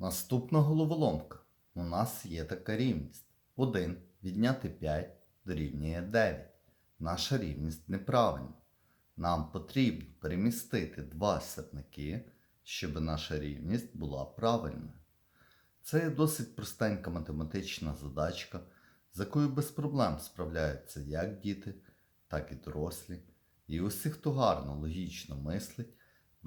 Наступна головоломка. У нас є така рівність. 1 відняти 5 дорівнює 9. Наша рівність неправильна. Нам потрібно перемістити два сірники, щоб наша рівність була правильною. Це досить простенька математична задачка, з якою без проблем справляються як діти, так і дорослі. І усі, хто гарно логічно мислить,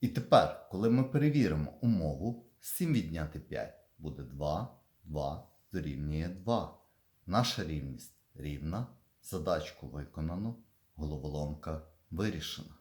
І тепер, коли ми перевіримо умову, 7 відняти 5 буде 2, 2 дорівнює 2. Наша рівність рівна, задачку виконано, головоломка вирішена.